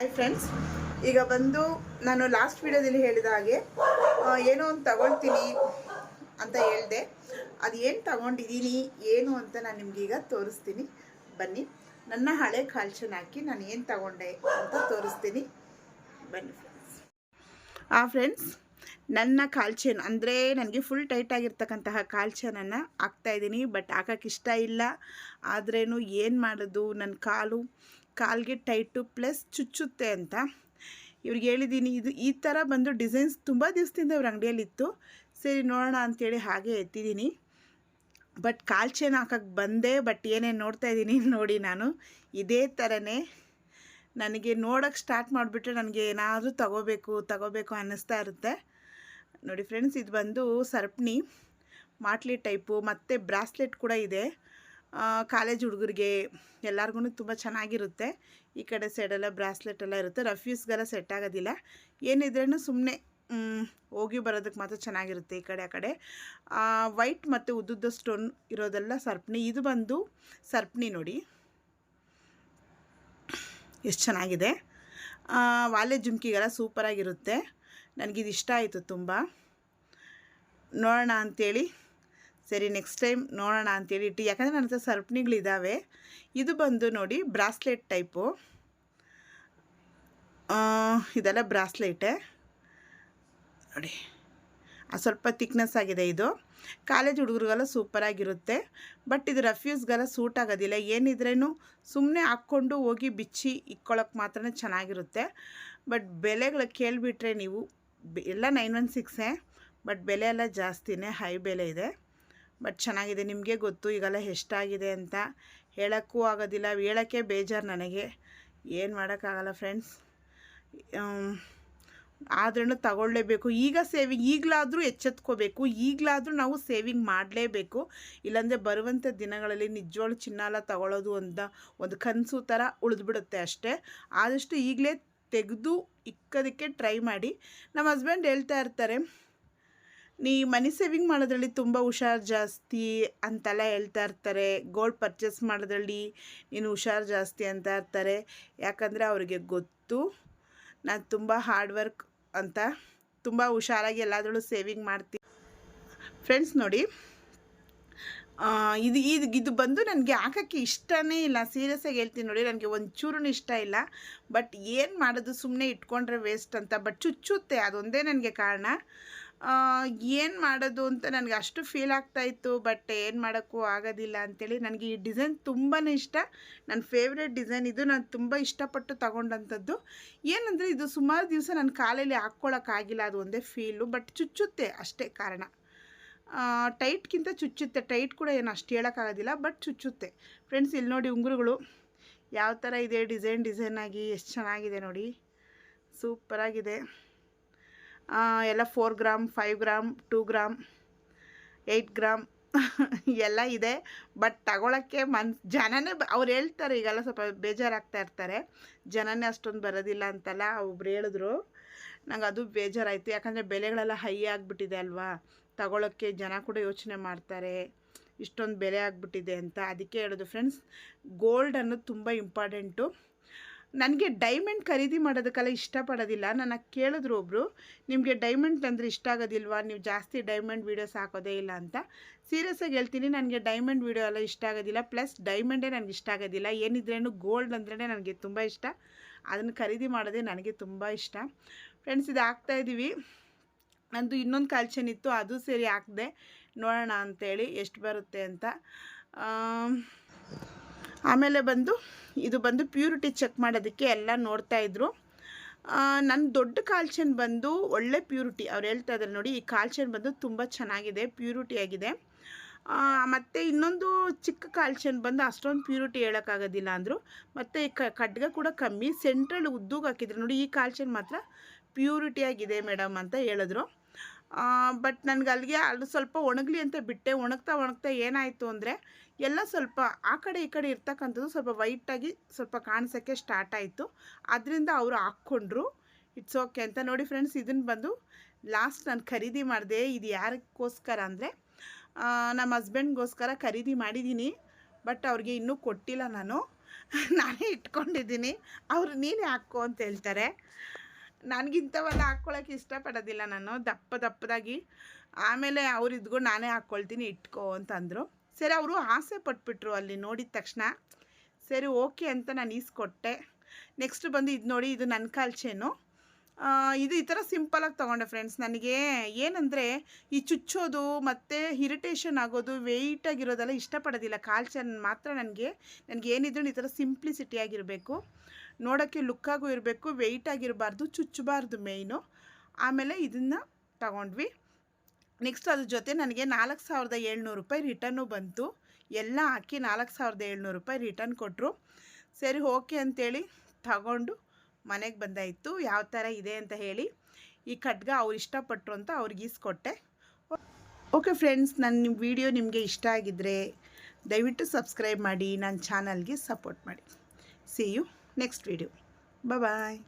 Hi friends ಈಗ ಬಂದು ನಾನು ಲಾಸ್ಟ್ ವಿಡಿಯೋದಲ್ಲಿ ಹೇಳಿದ ಹಾಗೆ ಏನೋ ಒಂದು ತಗೊಳ್ತೀನಿ ಅಂತ ಹೇಳಿದೆ. ಅದು ಏನು ತಗೊಂಡಿದ್ದೀನಿ ಏನು ಅಂತ ನಾನು ನಿಮ್ಗೆ ಈಗ ತೋರಿಸ್ತೀನಿ. ಬನ್ನಿ. ನನ್ನ ಹಳೆ ಕಾಲ್ಚನ್ ಹಾಕಿ ನಾನು ಏನು ತಗೊಂಡೆ ಅಂತ ತೋರಿಸ್ತೀನಿ. ಬನ್ನಿ ಫ್ರೆಂಡ್ಸ್ ಆ ಫ್ರೆಂಡ್ಸ್ ನನ್ನ ಕಾಲ್ಚೇನ್ ಅಂದರೆ ನನಗೆ ಫುಲ್ ಟೈಟ್ ಆಗಿರ್ತಕ್ಕಂತಹ ಹಾಕ್ತಾ ಹಾಕ್ತಾಯಿದ್ದೀನಿ ಬಟ್ ಹಾಕೋಕ್ಕಿಷ್ಟ ಇಲ್ಲ. ಆದ್ರೇನು ಏನು ಮಾಡೋದು? ನನ್ನ ಕಾಲು ಕಾಲ್ಗೆ ಟೈಟು ಪ್ಲಸ್ ಚುಚ್ಚುತ್ತೆ ಅಂತ. ಇವ್ರಿಗೆ ಹೇಳಿದ್ದೀನಿ, ಇದು ಈ ಥರ ಬಂದು ಡಿಸೈನ್ಸ್ ತುಂಬ ದಿವಸದಿಂದ ಇವ್ರ ಅಂಗಡಿಯಲ್ಲಿತ್ತು. ಸರಿ, ನೋಡೋಣ ಅಂಥೇಳಿ ಹಾಗೆ ಎತ್ತಿದ್ದೀನಿ. ಬಟ್ ಕಾಲ್ ಚೇನ್ ಹಾಕಕ್ಕೆ ಬಂದೆ, ಬಟ್ ಏನೇನು ನೋಡ್ತಾ ಇದ್ದೀನಿ ನೋಡಿ ನಾನು. ಇದೇ ಥರನೇ ನನಗೆ ನೋಡೋಕ್ಕೆ ಸ್ಟಾರ್ಟ್ ಮಾಡಿಬಿಟ್ರೆ ನನಗೆ ಏನಾದರೂ ತಗೋಬೇಕು ತಗೋಬೇಕು ಅನ್ನಿಸ್ತಾ ಇರುತ್ತೆ. ನೋಡಿ ಫ್ರೆಂಡ್ಸ್, ಇದು ಬಂದು ಸರ್ಪಣಿ ಮಾಟ್ಲಿ ಟೈಪು, ಮತ್ತು ಬ್ರಾಸ್ಲೆಟ್ ಕೂಡ ಇದೆ. ಕಾಲೇಜ್ ಹುಡುಗರಿಗೆ ಎಲ್ಲರಿಗೂ ತುಂಬ ಚೆನ್ನಾಗಿರುತ್ತೆ. ಈ ಕಡೆ ಸೈಡೆಲ್ಲ ಬ್ರಾಸ್ಲೆಟ್ ಎಲ್ಲ ಇರುತ್ತೆ. ರಫ್ಯೂಸ್ಗೆಲ್ಲ ಸೆಟ್ ಆಗೋದಿಲ್ಲ. ಏನಿದ್ರೂ ಸುಮ್ಮನೆ ಹೋಗಿ ಬರೋದಕ್ಕೆ ಮಾತ್ರ ಚೆನ್ನಾಗಿರುತ್ತೆ ಈ ಕಡೆ, ಆ ಕಡೆ. ವೈಟ್ ಮತ್ತು ಉದ್ದುದ್ದ ಸ್ಟೋನ್ ಇರೋದೆಲ್ಲ ಸರ್ಪಣಿ ಇದು ಬಂದು ಸರ್ಪಣಿ ನೋಡಿ. ಎಷ್ಟು ಚೆನ್ನಾಗಿದೆ. ವಾಲೆ ಜುಮ್ಕಿಗೆಲ್ಲ ಸೂಪರಾಗಿರುತ್ತೆ ನನಗಿದು ಇಷ್ಟ ಆಯಿತು ತುಂಬ. ನೋಡೋಣ ಅಂಥೇಳಿ ಸರಿ ನೆಕ್ಸ್ಟ್ ಟೈಮ್ ನೋಡೋಣ ಅಂತೇಳಿ ಇಟ್ಟು, ಯಾಕಂದರೆ ನನ್ನ ಹತ್ರ ಸರ್ಪಣಿಗಳಿದ್ದಾವೆ ಇದು ಬಂದು ನೋಡಿ, ಬ್ರಾಸ್ಲೆಟ್ ಟೈಪು. ಇದೆಲ್ಲ ಬ್ರಾಸ್ಲೆಟೆ. ನೋಡಿ ಸ್ವಲ್ಪ ತಿಕ್ನೆಸ್ ಆಗಿದೆ ಇದು. ಕಾಲೇಜ್ ಹುಡುಗರಿಗೆಲ್ಲ ಸೂಪರಾಗಿರುತ್ತೆ ಬಟ್ ಇದು ರಫ್ಯೂಸ್ಗೆಲ್ಲ ಸೂಟ್ ಆಗೋದಿಲ್ಲ. ಏನಿದ್ರೇನು ಸುಮ್ಮನೆ ಹಾಕ್ಕೊಂಡು ಹೋಗಿ ಬಿಚ್ಚಿ ಇಕ್ಕೊಳ್ಳೋಕೆ ಮಾತ್ರ ಚೆನ್ನಾಗಿರುತ್ತೆ. ಬಟ್ ಬೆಲೆಗಳು ಕೇಳಿಬಿಟ್ರೆ ನೀವು ಎಲ್ಲ ನೈನ್ ಒನ್ ಸಿಕ್ಸೇ ಬಟ್ ಬೆಲೆ ಎಲ್ಲ ಜಾಸ್ತಿನೇ ಹೈ ಬೆಲೆ ಇದೆ. ಬಟ್ ಚೆನ್ನಾಗಿದೆ, ನಿಮಗೆ ಗೊತ್ತು, ಈಗೆಲ್ಲ ಎಷ್ಟಾಗಿದೆ ಅಂತ ಹೇಳೋಕ್ಕೂ ಆಗೋದಿಲ್ಲ. ಹೇಳೋಕ್ಕೆ ಬೇಜಾರು ನನಗೆ. ಏನು ಮಾಡೋಕ್ಕಾಗಲ್ಲ ಫ್ರೆಂಡ್ಸ್ ಆದ್ರೂ ತಗೊಳ್ಳೇಬೇಕು ಈಗ ಸೇವಿಂಗ್ ಈಗಲಾದರೂ ಎಚ್ಚೆತ್ಕೋಬೇಕು. ಈಗಲಾದರೂ ನಾವು ಸೇವಿಂಗ್ ಮಾಡಲೇಬೇಕು. ಇಲ್ಲಾಂದರೆ ಬರುವಂಥ ದಿನಗಳಲ್ಲಿ ನಿಜವಾಗ್ಲೂ ಚಿನ್ನ ಎಲ್ಲ ತಗೊಳ್ಳೋದು ಅಂತ ಒಂದು ಕನಸು ಥರ ಉಳಿದ್ಬಿಡುತ್ತೆ ಅಷ್ಟೇ. ಆದಷ್ಟು ಈಗಲೇ ತೆಗೆದು ಇಕ್ಕೋದಕ್ಕೆ ಟ್ರೈ ಮಾಡಿ. ನಮ್ಮ ಹಸ್ಬೆಂಡ್ ಹೇಳ್ತಾ ಇರ್ತಾರೆ ನೀ ಮನಿ ಸೇವಿಂಗ್ ಮಾಡೋದ್ರಲ್ಲಿ ತುಂಬ ಹುಷಾರು ಜಾಸ್ತಿ ಅಂತೆಲ್ಲ ಹೇಳ್ತಾ ಇರ್ತಾರೆ. ಗೋಲ್ಡ್ ಪರ್ಚೇಸ್ ಮಾಡೋದ್ರಲ್ಲಿ ನೀನು ಹುಷಾರು ಜಾಸ್ತಿ ಅಂತ ಇರ್ತಾರೆ. ಯಾಕಂದರೆ ಅವರಿಗೆ ಗೊತ್ತು. ನಾನು ತುಂಬ ಹಾರ್ಡ್ ವರ್ಕ್ ಅಂತ ತುಂಬ ಹುಷಾರಾಗಿ ಎಲ್ಲಾದ್ರಲ್ಲೂ ಸೇವಿಂಗ್ ಮಾಡ್ತೀನಿ ಫ್ರೆಂಡ್ಸ್ ನೋಡಿ ಇದು ಇದು ಇದು ಬಂದು ನನಗೆ ಹಾಕೋಕ್ಕೆ ಇಷ್ಟನೇ ಇಲ್ಲ. ಸೀರಿಯಸ್ಸಾಗಿ ಹೇಳ್ತೀನಿ ನೋಡಿ, ನನಗೆ ಒಂಚೂರು ಇಷ್ಟ ಇಲ್ಲ. ಬಟ್ ಏನು ಮಾಡೋದು ಸುಮ್ಮನೆ ಇಟ್ಕೊಂಡ್ರೆ ವೇಸ್ಟ್ ಅಂತ ಬಟ್ ಚುಚ್ಚುತ್ತೆ. ಅದೊಂದೇ ನನಗೆ ಕಾರಣ. ಏನು ಮಾಡೋದು ಅಂತ ನನಗೆ ಅಷ್ಟು ಫೀಲ್ ಆಗ್ತಾಯಿತ್ತು ಬಟ್ ಏನು ಮಾಡೋಕ್ಕೂ ಆಗೋದಿಲ್ಲ ಅಂಥೇಳಿ ನನಗೆ ಈ ಡಿಸೈನ್ ತುಂಬಾ ಇಷ್ಟ. ನನ್ನ ಫೇವ್ರೆಟ್ ಡಿಸೈನ್ ಇದು. ನಾನು ತುಂಬ ಇಷ್ಟಪಟ್ಟು ತಗೊಂಡಂಥದ್ದು. ಏನಂದರೆ ಇದು ಸುಮಾರು ದಿವಸ ನನ್ನ ಕಾಲಲ್ಲಿ ಹಾಕ್ಕೊಳ್ಳೋಕ್ಕಾಗಿಲ್ಲ ಅದು ಒಂದೇ ಫೀಲು ಬಟ್ ಚುಚ್ಚುತ್ತೆ ಅಷ್ಟೇ ಕಾರಣ. ಟೈಟ್ಗಿಂತ ಚುಚ್ಚುತ್ತೆ. ಟೈಟ್ ಕೂಡ ಏನು ಅಷ್ಟು ಹೇಳೋಕ್ಕಾಗೋದಿಲ್ಲ ಬಟ್ ಚುಚ್ಚುತ್ತೆ. ಫ್ರೆಂಡ್ಸ್ ಇಲ್ಲಿ ನೋಡಿ ಉಂಗುರುಗಳು. ಯಾವ ಥರ ಇದೆ? ಡಿಸೈನ್ ಡಿಸೈನ್ ಆಗಿ ಎಷ್ಟು ಚೆನ್ನಾಗಿದೆ ನೋಡಿ. ಸೂಪರಾಗಿದೆ ಎಲ್ಲ four gram five gram two gram eight gram ಎಲ್ಲ ಇದೆ. ಬಟ್ ತಗೊಳಕ್ಕೆ ಮನ್, ಜನನೇ ಅವ್ರು ಹೇಳ್ತಾರೆ ಈಗೆಲ್ಲ ಸ್ವಲ್ಪ ಬೇಜಾರಾಗ್ತಾ ಇರ್ತಾರೆ. ಜನನೇ ಅಷ್ಟೊಂದು ಬರೋದಿಲ್ಲ ಅಂತಲ್ಲ ಒಬ್ರು ಹೇಳಿದ್ರು. ನಂಗೆ ಅದು ಬೇಜಾರಾಯಿತು. ಯಾಕಂದರೆ ಬೆಲೆಗಳೆಲ್ಲ ಹೈ ಆಗಿಬಿಟ್ಟಿದೆ ಅಲ್ವಾ? ತಗೊಳ್ಳೋಕ್ಕೆ ಜನ ಕೂಡ ಯೋಚನೆ ಮಾಡ್ತಾರೆ. ಇಷ್ಟೊಂದು ಬೆಲೆ ಆಗಿಬಿಟ್ಟಿದೆ ಅಂತ. ಅದಕ್ಕೆ ಹೇಳೋದು ಫ್ರೆಂಡ್ಸ್ ಗೋಲ್ಡ್ ಅನ್ನೋದು ತುಂಬ ಇಂಪಾರ್ಟೆಂಟು ನನಗೆ ಡೈಮಂಡ್ ಖರೀದಿ ಮಾಡೋದಕ್ಕೆಲ್ಲ ಇಷ್ಟಪಡೋದಿಲ್ಲ. ನನ್ನ ಕೇಳಿದ್ರು ಒಬ್ಬರು ನಿಮಗೆ ಡೈಮಂಡ್ ಅಂದರೆ ಇಷ್ಟ ಆಗೋದಿಲ್ವಾ? ನೀವು ಜಾಸ್ತಿ ಡೈಮಂಡ್ ವೀಡಿಯೋಸ್ ಹಾಕೋದೇ ಇಲ್ಲ ಅಂತ. ಸೀರಿಯಸ್ಸಾಗಿ ಹೇಳ್ತೀನಿ, ನನಗೆ ಡೈಮಂಡ್ ವೀಡಿಯೋ ಎಲ್ಲ ಇಷ್ಟ ಆಗೋದಿಲ್ಲ. ಪ್ಲಸ್ ಡೈಮಂಡೇ ನನಗೆ ಇಷ್ಟ ಆಗೋದಿಲ್ಲ. ಏನಿದ್ರೇನು ಗೋಲ್ಡ್ ಅಂದ್ರೇ ನನಗೆ ತುಂಬ ಇಷ್ಟ. ಅದನ್ನು ಖರೀದಿ ಮಾಡೋದೇ ನನಗೆ ತುಂಬ ಇಷ್ಟ. ಫ್ರೆಂಡ್ಸ್ ಇದು ಹಾಕ್ತಾಯಿದ್ದೀವಿ ನಂದು ಇನ್ನೊಂದು ಕಾಲ್ಚನ್ ಇತ್ತು, ಅದು ಸೇರಿ ಹಾಕಿದೆ ನೋಡೋಣ ಅಂತೇಳಿ, ಎಷ್ಟು ಬರುತ್ತೆ ಅಂತ. ಆಮೇಲೆ ಬಂದು, ಇದು ಬಂದು ಪ್ಯೂರಿಟಿ ಚೆಕ್ ಮಾಡೋದಕ್ಕೆ ಎಲ್ಲ ನೋಡ್ತಾ ಇದ್ರು. ನನ್ನ ದೊಡ್ಡ ಕಾಲ್ಚನ್ ಬಂದು ಒಳ್ಳೆ ಪ್ಯೂರಿಟಿ ಅವ್ರು ಹೇಳ್ತಾ ಇದ್ದಾರೆ ನೋಡಿ, ಈ ಕಾಲ್ಚನ್ ಬಂದು ತುಂಬ ಚೆನ್ನಾಗಿದೆ ಪ್ಯೂರಿಟಿ ಆಗಿದೆ. ಮತ್ತು ಇನ್ನೊಂದು ಚಿಕ್ಕ ಕಾಲ್ಚನ್ ಬಂದು ಅಷ್ಟೊಂದು ಪ್ಯೂರಿಟಿ ಹೇಳೋಕ್ಕಾಗೋದಿಲ್ಲ ಅಂದರು. ಮತ್ತು ಈ ಖಡ್ಗ ಕೂಡ ಕಮ್ಮಿ ಸೆಂಟ್ರಲ್ ಉದ್ದುಗೆ ಹಾಕಿದ್ರು. ನೋಡಿ, ಈ ಕಾಲ್ಚನ್ ಮಾತ್ರ ಪ್ಯೂರಿಟಿ ಆಗಿದೆ ಮೇಡಮ್ ಅಂತ ಹೇಳಿದ್ರು. ಬಟ್ ನನಗೆ ಅಲ್ಲಿಗೆ ಅಲ್ಲಿ ಸ್ವಲ್ಪ ಒಣಗಲಿ ಅಂತ ಬಿಟ್ಟೆ, ಒಣಗ್ತಾ ಒಣಗ್ತಾ ಏನಾಯಿತು ಅಂದರೆ, ಎಲ್ಲ ಸ್ವಲ್ಪ ಆ ಕಡೆ ಈ ಕಡೆ ಇರ್ತಕ್ಕಂಥದ್ದು ಸ್ವಲ್ಪ ವೈಟಾಗಿ ಸ್ವಲ್ಪ ಕಾಣಿಸೋಕ್ಕೆ ಸ್ಟಾರ್ಟ್ ಆಯಿತು. ಅದರಿಂದ ಅವರು ಹಾಕ್ಕೊಂಡ್ರು. ಇಟ್ಸ್ ಓಕೆ ಅಂತ ನೋಡಿ ಫ್ರೆಂಡ್ಸ್ ಇದನ್ನು ಬಂದು ಲಾಸ್ಟ್ ನಾನು ಖರೀದಿ ಮಾಡಿದೆ. ಇದು ಯಾರಕ್ಕೋಸ್ಕರ ಅಂದರೆ ನಮ್ಮ ಹಸ್ಬೆಂಡ್ಗೋಸ್ಕರ ಖರೀದಿ ಮಾಡಿದ್ದೀನಿ ಬಟ್ ಅವ್ರಿಗೆ ಇನ್ನೂ ಕೊಟ್ಟಿಲ್ಲ ನಾನು. ನಾನೇ ಇಟ್ಕೊಂಡಿದ್ದೀನಿ. ಅವರು ನೀನೇ ಹಾಕ್ಕೋ ಅಂತ ಹೇಳ್ತಾರೆ. ನನಗಿಂಥವೆಲ್ಲ ಹಾಕ್ಕೊಳಕ್ಕೆ ಇಷ್ಟಪಡೋದಿಲ್ಲ ನಾನು. ದಪ್ಪ ದಪ್ಪದಾಗಿ. ಆಮೇಲೆ ಅವ್ರು ಇದ್ಕೊಂಡು ನಾನೇ ಹಾಕ್ಕೊಳ್ತೀನಿ ಇಟ್ಕೋ ಅಂತಂದರು. ಸರಿ ಅವರು ಆಸೆ ಪಟ್ಬಿಟ್ರು ಅಲ್ಲಿ ನೋಡಿದ ತಕ್ಷಣ. ಸರಿ ಓಕೆ ಅಂತ ನಾನು ಈಸ್ಕೊಟ್ಟೆ. ನೆಕ್ಸ್ಟ್ ಬಂದು ಇದು ನೋಡಿ ಇದು ನನ್ನ ಕಾಲ್ ಚೇನು ಆ, ಇದು ಈ ಥರ ಸಿಂಪಲಾಗಿ ತೊಗೊಂಡೆ ಫ್ರೆಂಡ್ಸ್ ನನಗೆ ಏನಂದರೆ ಈ ಚುಚ್ಚೋದು ಮತ್ತು ಇರಿಟೇಷನ್ ಆಗೋದು ವೆಯ್ಟಾಗಿರೋದೆಲ್ಲ ಇಷ್ಟಪಡೋದಿಲ್ಲ. ಕಾಲು ಚೆನ್ನ ಮಾತ್ರ ನನಗೆ ನನಗೆ ಏನಿದ್ರು ಈ ಥರ ಸಿಂಪ್ಲಿಸಿಟಿಯಾಗಿರಬೇಕು ನೋಡೋಕ್ಕೆ ಲುಕ್ಕಾಗೂ ಇರಬೇಕು ವೆಯ್ಟಾಗಿರಬಾರ್ದು ಚುಚ್ಚಬಾರ್ದು ಮೇಯ್ನು ಆಮೇಲೆ ಇದನ್ನು ತಗೊಂಡ್ವಿ. ನೆಕ್ಸ್ಟ್ ಅದ್ರ ಜೊತೆ ನನಗೆ ನಾಲ್ಕು ಸಾವಿರದ ಏಳ್ನೂರು ರೂಪಾಯಿ ರಿಟರ್ನು ಬಂತು. ಎಲ್ಲ ಹಾಕಿ ನಾಲ್ಕು ಸಾವಿರದ ಏಳ್ನೂರು ರೂಪಾಯಿ ರಿಟರ್ನ್ ಕೊಟ್ಟರು ಸರಿ ಓಕೆ ಅಂತೇಳಿ ತಗೊಂಡು ಮನೆಗೆ ಬಂದಾಯಿತು ಯಾವ ಥರ ಇದೆ ಅಂತ ಹೇಳಿ ಈ ಖಡ್ಗ ಅವ್ರು ಇಷ್ಟಪಟ್ಟರು ಅಂತ ಅವ್ರಿಗೆ ಈಸ್ಕೊಟ್ಟೆ. ಓಕೆ ಫ್ರೆಂಡ್ಸ್ ನನ್ನ ವಿಡಿಯೋ ನಿಮಗೆ ಇಷ್ಟ ಆಗಿದ್ದರೆ ದಯವಿಟ್ಟು ಸಬ್ಸ್ಕ್ರೈಬ್ ಮಾಡಿ ನನ್ನ ಚಾನಲ್ಗೆ ಸಪೋರ್ಟ್ ಮಾಡಿ. See you next video bye